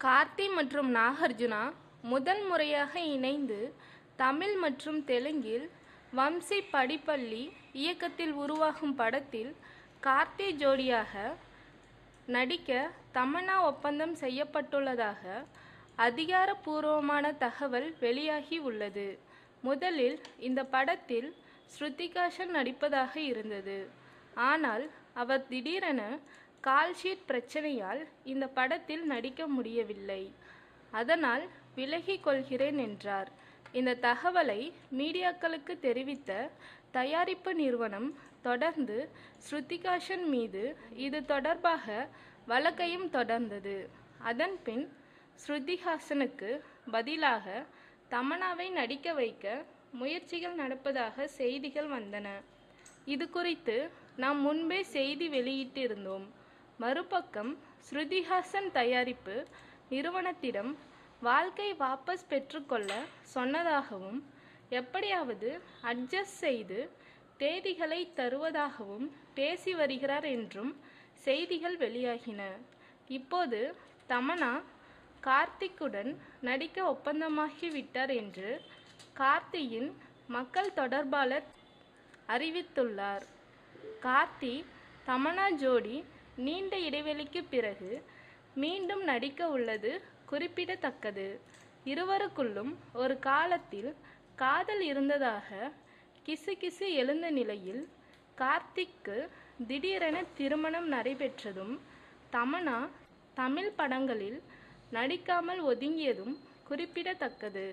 கார்த்தி மற்றும் நாகார்ஜுனா முதல் முறையாக இணைந்து தமிழ் மற்றும் தெலுங்கில் வம்சி படிப்பள்ளி இயக்கத்தில் உருவாகும் படத்தில் கார்த்தி ஜோடியாக நடிக்க தமன்னா ஒப்பந்தம் செய்யப்பட்டுள்ளதாக அதிகாரப்பூர்வமான தகவல் வெளியாகி உள்ளது. முதலில் இந்த படத்தில் ஸ்ருதிகாஷன் நடிப்பதாக இருந்தது. ஆனால் அவர் திடீரென கால்ஷீட் பிரச்சனையால் இந்த படத்தில் நடிக்க முடியவில்லை. அதனால் விலகிக் கொள்கிறேன் என்றார். இந்த தகவலை மீடியாக்களுக்கு தெரிவித்த தயாரிப்பு நிறுவனம் தொடர்ந்து ஸ்ருதிகாஷன் மீது இது தொடர்பாக வழக்கையும் தொடர்ந்தது. அதன்பின் ஸ்ருதிஹாசனுக்கு பதிலாக தமன்னாவை நடிக்க வைக்க முயற்சிகள் நடப்பதாக செய்திகள் வந்தன. இது குறித்து நாம் முன்பே செய்தி வெளியிட்டிருந்தோம். மறுபக்கம் ஸ்ருதிஹாசன் தயாரிப்பு நிறுவனத்திடம் வாழ்க்கை வாபஸ் பெற்றுக்கொள்ள சொன்னதாகவும் எப்படியாவது அட்ஜஸ்ட் செய்து தேதிகளை தருவதாகவும் பேசி வருகிறார் என்றும் செய்திகள் வெளியாகின. இப்போது தமனா கார்த்திக்குடன் நடிக்க ஒப்பந்தமாகிவிட்டார் என்று கார்த்தியின் மக்கள் தொடர்பாளர் அறிவித்துள்ளார். கார்த்தி தமனா ஜோடி நீண்ட இடைவெளிக்கு பிறகு மீண்டும் நடிக்க உள்ளது குறிப்பிடத்தக்கது. இருவருக்குள்ளும் ஒரு காலத்தில் காதல் இருந்ததாக கிசு கிசு எழுந்த நிலையில் கார்த்திக்கு திடீரென திருமணம் நடைபெற்றதும் தமனா தமிழ் படங்களில் நடிக்காமல் ஒதுங்கியதும் குறிப்பிடத்தக்கது.